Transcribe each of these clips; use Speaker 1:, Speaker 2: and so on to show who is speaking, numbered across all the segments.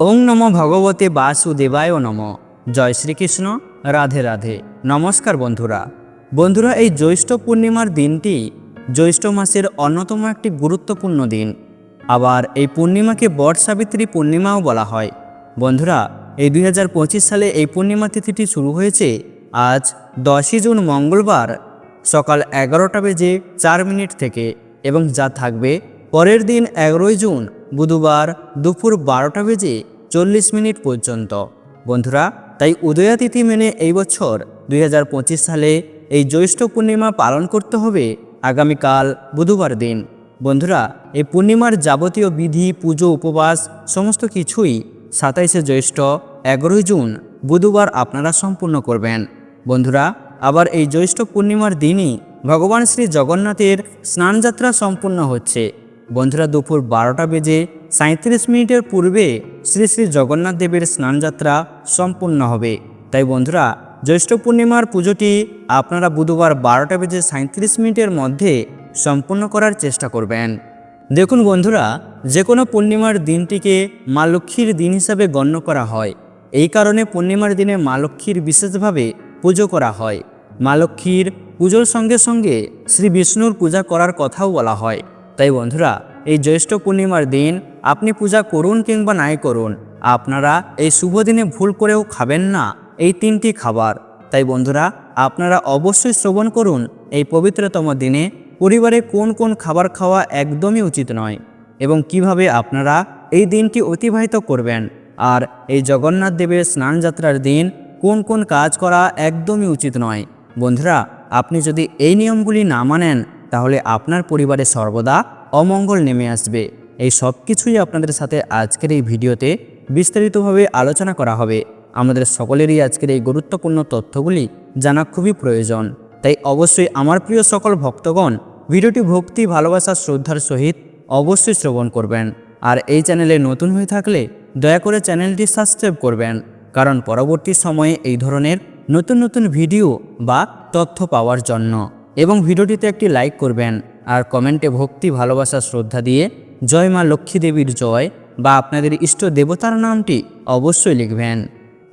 Speaker 1: ওং নম ভগবতে বাসুদেবায় নম। জয় শ্রীকৃষ্ণ, রাধে রাধে। নমস্কার বন্ধুরা। বন্ধুরা, এই জ্যৈষ্ঠ পূর্ণিমার দিনটি জ্যৈষ্ঠ মাসের অন্যতম একটি গুরুত্বপূর্ণ দিন। আবার এই পূর্ণিমাকে বট সাবিত্রী পূর্ণিমাও বলা হয়। বন্ধুরা, এই দুই হাজার পঁচিশ সালে এই পূর্ণিমা তিথিটি শুরু হয়েছে আজ দশই জুন মঙ্গলবার সকাল এগারোটা বেজে চার মিনিট থেকে এবং যা থাকবে পরের দিন এগারোই জুন বুধবার দুপুর বারোটা বেজে চল্লিশ মিনিট পর্যন্ত। বন্ধুরা, তাই উদয়াতিথি মেনে এই বছর দুই হাজার পঁচিশ সালে এই জ্যৈষ্ঠ পূর্ণিমা পালন করতে হবে আগামীকাল বুধবার দিন। বন্ধুরা, এই পূর্ণিমার যাবতীয় বিধি, পুজো, উপবাস সমস্ত কিছুই সাতাইশে জ্যৈষ্ঠ, এগারোই জুন বুধবার আপনারা সম্পূর্ণ করবেন। বন্ধুরা, আবার এই জ্যৈষ্ঠ পূর্ণিমার দিনই ভগবান শ্রী জগন্নাথের স্নানযাত্রা সম্পূর্ণ হচ্ছে। বন্ধুরা, দুপুর বারোটা বেজে সাঁত্রিশ মিনিটের পূর্বে শ্রী শ্রী জগন্নাথ দেবের স্নানযাত্রা সম্পূর্ণ হবে। তাই বন্ধুরা, জ্যৈষ্ঠ পূর্ণিমার পুজোটি আপনারা বুধবার বারোটা বেজে সাঁত্রিশ মিনিটের মধ্যে সম্পূর্ণ করার চেষ্টা করবেন। দেখুন বন্ধুরা যে কোনো পূর্ণিমার দিনটিকে মা লক্ষ্মীর দিন হিসাবে গণ্য করা হয়। এই কারণে পূর্ণিমার দিনে মা লক্ষ্মীর বিশেষভাবে পুজো করা হয়। মা লক্ষ্মীর পুজোর সঙ্গে সঙ্গে শ্রী বিষ্ণুর পূজা করার কথাও বলা হয়। তাই বন্ধুরা, এই জ্যৈষ্ঠ পূর্ণিমার দিন আপনি পূজা করুন কিংবা নাই করুন, আপনারা এই শুভ দিনে ভুল করেও খাবেন না এই তিনটি খাবার। তাই বন্ধুরা, আপনারা অবশ্যই শ্রবণ করুন এই পবিত্রতম দিনে পরিবারে কোন কোন খাবার খাওয়া একদমই উচিত নয় এবং কীভাবে আপনারা এই দিনটি অতিবাহিত করবেন আর এই জগন্নাথ দেবের স্নানযাত্রার দিন কোন কোন কাজ করা একদমই উচিত নয়। বন্ধুরা, আপনি যদি এই নিয়মগুলি না মানেন তাহলে আপনার পরিবারে সর্বদা অমঙ্গল নেমে আসবে। এই সব কিছুই আপনাদের সাথে আজকের এই ভিডিওতে বিস্তারিতভাবে আলোচনা করা হবে। আমাদের সকলেরই আজকের এই গুরুত্বপূর্ণ তথ্যগুলি জানা খুবই প্রয়োজন। তাই অবশ্যই আমার প্রিয় সকল ভক্তগণ, ভিডিওটি ভক্তি, ভালোবাসা, শ্রদ্ধার সহিত অবশ্যই শ্রবণ করবেন। আর এই চ্যানেলে নতুন হয়ে থাকলে দয়া করে চ্যানেলটি সাবস্ক্রাইব করবেন। কারণ পরবর্তী সময়ে এই ধরনের নতুন নতুন ভিডিও বা তথ্য পাওয়ার জন্য। এবং ভিডিওটিতে একটি লাইক করবেন আর কমেন্টে ভক্তি, ভালোবাসা, শ্রদ্ধা দিয়ে জয় মা লক্ষ্মী দেবীর জয় বা আপনাদের ইষ্ট দেবতার নামটি অবশ্যই লিখবেন।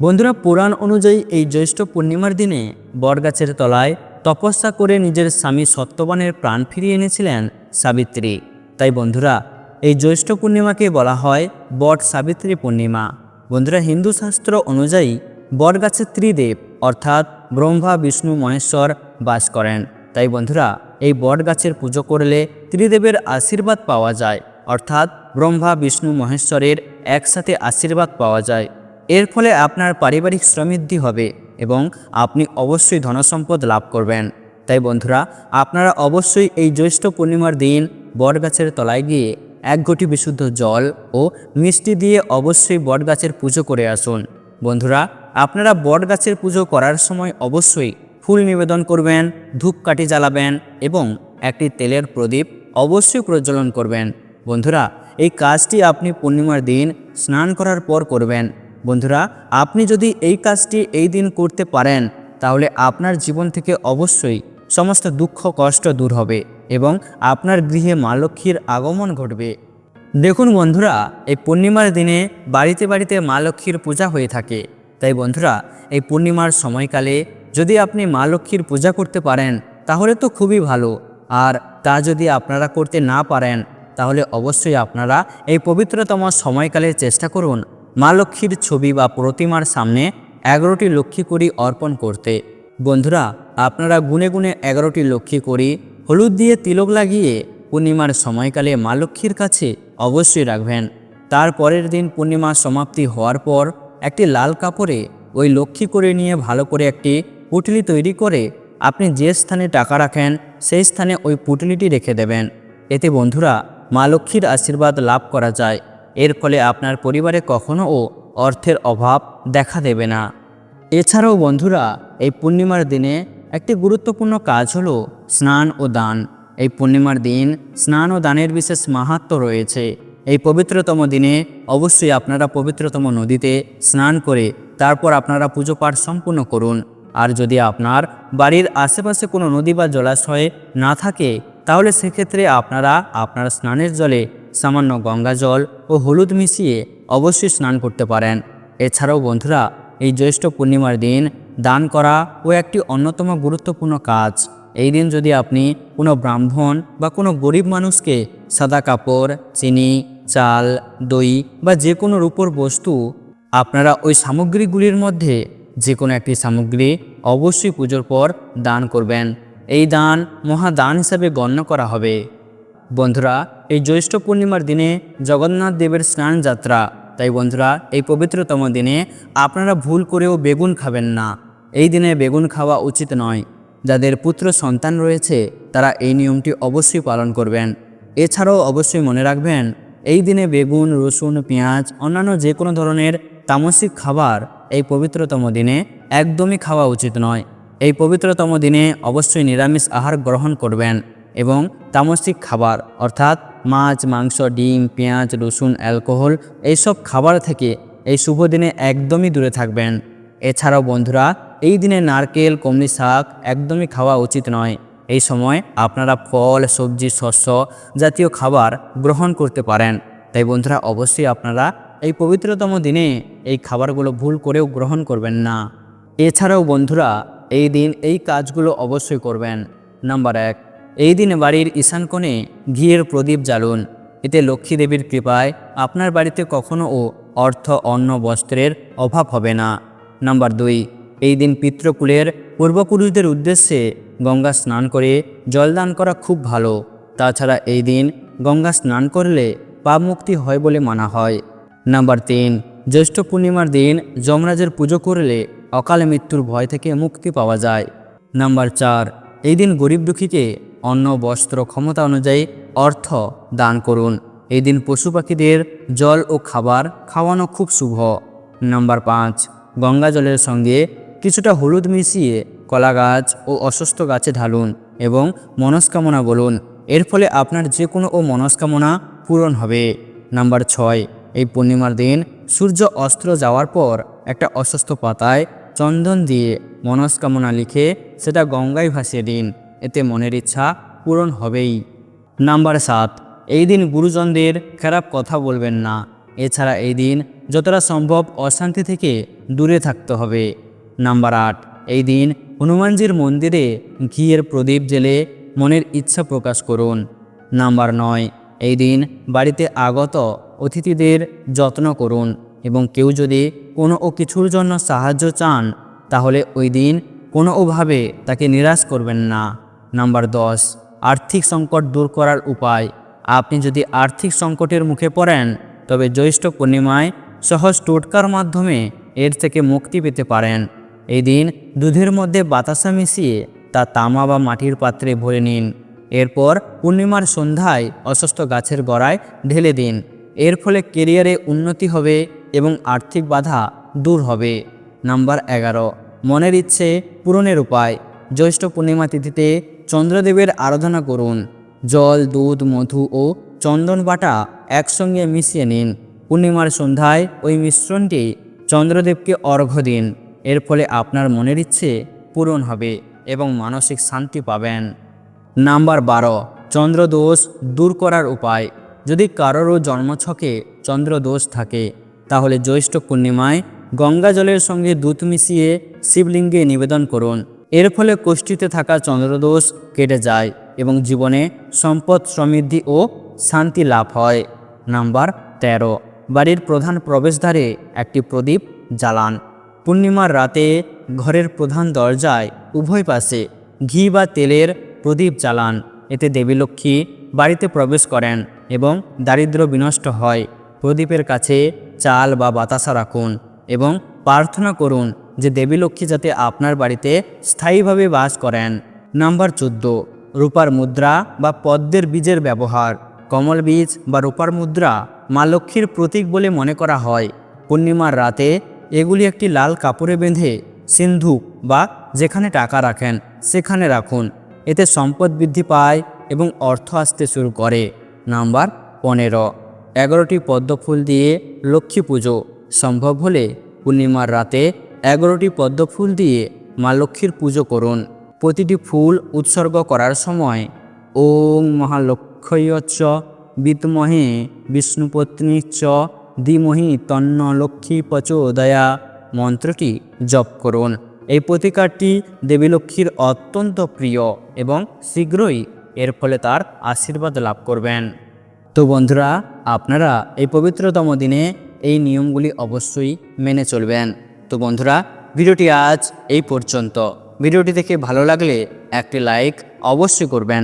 Speaker 1: বন্ধুরা, পুরাণ অনুযায়ী এই জ্যৈষ্ঠ পূর্ণিমার দিনে বটগাছের তলায় তপস্যা করে নিজের স্বামী সত্যবানের প্রাণ ফিরিয়ে এনেছিলেন সাবিত্রী। তাই বন্ধুরা, এই জ্যৈষ্ঠ পূর্ণিমাকে বলা হয় বট সাবিত্রী পূর্ণিমা। বন্ধুরা, হিন্দু শাস্ত্র অনুযায়ী বটগাছের ত্রিদেব অর্থাৎ ব্রহ্মা, বিষ্ণু, মহেশ্বর বাস করেন। তাই বন্ধুরা, এই বট গাছের পুজো করলে ত্রিদেবের আশীর্বাদ পাওয়া যায়। অর্থাৎ ব্রহ্মা, বিষ্ণু, মহেশ্বরের একসাথে আশীর্বাদ পাওয়া যায়। এর ফলে আপনার পারিবারিক সমৃদ্ধি হবে এবং আপনি অবশ্যই ধনসম্পদ লাভ করবেন। তাই বন্ধুরা, আপনারা অবশ্যই এই জ্যৈষ্ঠ পূর্ণিমার দিন বটগাছের তলায় গিয়ে এক ঘটি বিশুদ্ধ জল ও মিষ্টি দিয়ে অবশ্যই বটগাছের পুজো করে আসুন। বন্ধুরা, আপনারা বটগাছের পুজো করার সময় অবশ্যই ফুল নিবেদন করবেন, ধূপকাঠি জ্বালাবেন এবং একটি তেলের প্রদীপ অবশ্যই প্রজ্বলন করবেন। বন্ধুরা, এই কাজটি আপনি পূর্ণিমার দিন স্নান করার পর করবেন। বন্ধুরা, আপনি যদি এই কাজটি এই দিন করতে পারেন, তাহলে আপনার জীবন থেকে অবশ্যই সমস্ত দুঃখ, কষ্ট দূর হবে এবং আপনার গৃহে মা লক্ষ্মীর আগমন ঘটবে। দেখুন বন্ধুরা, এই পূর্ণিমার দিনে বাড়িতে বাড়িতে মা লক্ষ্মীর পূজা হয়ে থাকে। তাই বন্ধুরা, এই পূর্ণিমার সময়কালে যদি আপনি মা লক্ষ্মীর পূজা করতে পারেন, তাহলে তো খুবই ভালো। আর তা যদি আপনারা করতে না পারেন, তাহলে অবশ্যই আপনারা এই পবিত্রতম সময়কালে চেষ্টা করুন। মা লক্ষ্মীর ছবি বা প্রতিমার সামনে এগারোটি লক্ষ্মী করি অর্পণ করতে। বন্ধুরা, আপনারা গুনে গুনে এগারোটি লক্ষ্মী করি হলুদ দিয়ে তিলক লাগিয়ে পূর্ণিমার সময়কালে মা লক্ষ্মীর কাছে অবশ্যই রাখবেন। তার পরের দিন পূর্ণিমা সমাপ্তি হওয়ার পর একটি লাল কাপড়ে ওই লক্ষ্মী করে নিয়ে ভালো করে একটি পুটলি তৈরি করে আপনি যে স্থানে টাকা রাখেন, সেই স্থানে ওই পুটলিটি রেখে দেবেন। এতে বন্ধুরা, মা লক্ষ্মীর আশীর্বাদ লাভ করা যায়। এর ফলে আপনার পরিবারে কখনোও অর্থের অভাব দেখা দেবে না। এছাড়াও বন্ধুরা, এই পূর্ণিমার দিনে একটি গুরুত্বপূর্ণ কাজ হলো স্নান ও দান। এই পূর্ণিমার দিন স্নান ও দানের বিশেষ মাহাত্ম রয়েছে। এই পবিত্রতম দিনে অবশ্যই আপনারা পবিত্রতম নদীতে স্নান করে তারপর আপনারা পুজো পাঠ সম্পূর্ণ করুন। আর যদি আপনার বাড়ির আশেপাশে কোনো নদী বা জলাশয় না থাকে, তাহলে সেক্ষেত্রে আপনারা আপনার স্নানের জলে সামান্য গঙ্গা জল ও হলুদ মিশিয়ে অবশ্যই স্নান করতে পারেন। এছাড়াও বন্ধুরা, এই জ্যৈষ্ঠ পূর্ণিমার দিন দান করা ও একটি অন্যতম গুরুত্বপূর্ণ কাজ। এই দিন যদি আপনি কোনো ব্রাহ্মণ বা কোনো গরিব মানুষকে সাদা কাপড়, চিনি, চাল, দই বা যে কোনো রূপর বস্তু আপনারা ওই সামগ্রীগুলির মধ্যে যে কোনো একটি সামগ্রী অবশ্যই পুজোর পর দান করবেন। এই দান মহাদান হিসাবে গণ্য করা হবে। বন্ধুরা, এই জ্যৈষ্ঠ পূর্ণিমার দিনে জগন্নাথ দেবের স্নান যাত্রা। তাই বন্ধুরা, এই পবিত্রতম দিনে আপনারা ভুল করেও বেগুন খাবেন না। এই দিনে বেগুন খাওয়া উচিত নয়। যাদের পুত্র সন্তান রয়েছে, তারা এই নিয়মটি অবশ্যই পালন করবেন। এছাড়াও অবশ্যই মনে রাখবেন, এই দিনে বেগুন, রসুন, পেঁয়াজ, অন্যান্য যে কোনো ধরনের তামসিক খাবার এই পবিত্রতম দিনে একদমই খাওয়া উচিত নয়। এই পবিত্রতম দিনে অবশ্যই নিরামিষ আহার গ্রহণ করবেন এবং তামসিক খাবার, অর্থাৎ মাছ, মাংস, ডিম, পেঁয়াজ, রসুন, অ্যালকোহল এইসব খাবার থেকে এই শুভ দিনে একদমই দূরে থাকবেন। এছাড়াও বন্ধুরা, এই দিনে নারকেল, কমলি শাক একদমই খাওয়া উচিত নয়। এই সময় আপনারা ফল, সবজি, শস্য জাতীয় খাবার গ্রহণ করতে পারেন। তাই বন্ধুরা, অবশ্যই আপনারা এই পবিত্রতম দিনে এই খাবারগুলো ভুল করেও গ্রহণ করবেন না। এছাড়াও বন্ধুরা, এই দিন এই কাজগুলো অবশ্যই করবেন। নাম্বার এক, এই দিন বাড়ির ঈশান কোণে ঘিয়ের প্রদীপ জ্বালুন। এতে লক্ষ্মী দেবীর কৃপায় আপনার বাড়িতে কখনো ও অর্থ অন্ন বস্ত্রের অভাব হবে না। নাম্বার দুই, এই দিন পিতৃকুলের পূর্বপুরুষদের উদ্দেশ্যে গঙ্গা স্নান করে জলদান করা খুব ভালো। তাছাড়া এই দিন গঙ্গা স্নান করলে পাপ মুক্তি হয় বলে মানা হয়। নাম্বার তিন, জ্যৈষ্ঠ পূর্ণিমার দিন যমরাজের পুজো করলে অকালে মৃত্যুর ভয় থেকে মুক্তি পাওয়া যায়। নাম্বার চার, এই দিন গরিব দুঃখীকে অন্ন, বস্ত্র, ক্ষমতা অনুযায়ী অর্থ দান করুন। এই দিন পশু পাখিদের জল ও খাবার খাওয়ানো খুব শুভ। নাম্বার পাঁচ, গঙ্গা জলের সঙ্গে কিছুটা হলুদ মিশিয়ে কলা গাছ ও অসুস্থ গাছে ঢালুন এবং মনস্কামনা বলুন। এর ফলে আপনার যে কোনো ও মনস্কামনা পূরণ হবে। নাম্বার ছয় এই পূর্ণিমার দিন সূর্য অস্ত্র যাওয়ার পর একটা অসুস্থ পাতায় চন্দন দিয়ে মনস্কামনা লিখে সেটা গঙ্গায় ভাসিয়ে দিন। এতে মনের ইচ্ছা পূরণ হবেই। নাম্বার সাত, এই দিন গুরুজনদের খারাপ কথা বলবেন না। এছাড়া এই দিন যতটা সম্ভব অশান্তি থেকে দূরে থাকতে হবে। নাম্বার আট, এই দিন হনুমানজির মন্দিরে ঘিয়ের প্রদীপ জেলে মনের ইচ্ছা প্রকাশ করুন। নাম্বার নয়, এই দিন বাড়িতে আগত অতিথিদের যত্ন করুন এবং কেউ যদি কোনো ও কিছুর জন্য সাহায্য চান, তাহলে ওই দিন কোনোভাবে তাকে নিরাশ করবেন না। নাম্বার দশ, আর্থিক সংকট দূর করার উপায়। আপনি যদি আর্থিক সংকটের মুখে পড়েন, তবে জ্যৈষ্ঠ পূর্ণিমায় সহজ টোটকার মাধ্যমে এর থেকে মুক্তি পেতে পারেন। এই দিন দুধের মধ্যে বাতাসা মিশিয়ে তা তামা বা মাটির পাত্রে ভরে নিন। এরপর পূর্ণিমার সন্ধ্যায় অসুস্থ গাছের গড়ায় ঢেলে দিন। এর ফলে কেরিয়ারে উন্নতি হবে এবং আর্থিক বাধা দূর হবে। নাম্বার এগারো, মনের ইচ্ছে পূরণের উপায়। জ্যৈষ্ঠ পূর্ণিমা তিথিতে চন্দ্রদেবের আরাধনা করুন। জল, দুধ, মধু ও চন্দন বাটা একসঙ্গে মিশিয়ে নিন। পূর্ণিমার সন্ধ্যায় ওই মিশ্রণটি চন্দ্রদেবকে অর্ঘ্য দিন। এর ফলে আপনার মনের ইচ্ছে পূরণ হবে এবং মানসিক শান্তি পাবেন। নাম্বার বারো, চন্দ্রদোষ দূর করার উপায়। যদি কারোরও জন্মছকে চন্দ্রদোষ থাকে, তাহলে জ্যৈষ্ঠ পূর্ণিমায় গঙ্গা জলের সঙ্গে দুধ মিশিয়ে শিবলিঙ্গে নিবেদন করুন। এর ফলে কোষ্ঠীতে থাকা চন্দ্রদোষ কেটে যায় এবং জীবনে সম্পদ, সমৃদ্ধি ও শান্তি লাভ হয়। নাম্বার তেরো। বাড়ির প্রধান প্রবেশদ্বারে একটি প্রদীপ জ্বালান। পূর্ণিমার রাতে ঘরের প্রধান দরজায় উভয় পাশে ঘি বা তেলের প্রদীপ জ্বালান। এতে দেবী লক্ষ্মী বাড়িতে প্রবেশ করেন। এবং দারিদ্র বিনষ্ট হয়। প্রদীপের কাছে চাল বা বাতাসা রাখুন এবং প্রার্থনা করুন যে দেবী লক্ষ্মী যাতে আপনার বাড়িতে স্থায়ীভাবে বাস করেন। নাম্বার চোদ্দ। রূপার মুদ্রা বা পদ্মের বীজের ব্যবহার। কমল বীজ বা রূপার মুদ্রা মা লক্ষ্মীর প্রতীক বলে মনে করা হয়। পূর্ণিমার রাতে এগুলি একটি লাল কাপড়ে বেঁধে সিন্ধু বা যেখানে টাকা রাখেন সেখানে রাখুন। এতে সম্পদ বৃদ্ধি পায় এবং অর্থ আসতে শুরু করে। নাম্বার পনেরো। এগারোটি পদ্মফুল দিয়ে লক্ষ্মী পুজো সম্ভব হলে পূর্ণিমার রাতে এগারোটি পদ্মফুল দিয়ে মা লক্ষ্মীর পুজো করুন। প্রতিটি ফুল উৎসর্গ করার সময় ওং মহালক্ষ্মীয়চ্চ বিদ্মহে বিষ্ণুপত্নী চ ধীমহি তন্ন লক্ষ্মী প্রচোদয়া মন্ত্রটি জপ করুন। এই প্রতিকারটি দেবী লক্ষ্মীর অত্যন্ত প্রিয় এবং শীঘ্রই এর ফলে তার আশীর্বাদ লাভ করবেন। তো বন্ধুরা, আপনারা এই পবিত্রতম দিনে এই নিয়মগুলি অবশ্যই মেনে চলবেন। তো বন্ধুরা, ভিডিওটি আজ এই পর্যন্ত। ভিডিওটি দেখে ভালো লাগলে একটি লাইক অবশ্যই করবেন।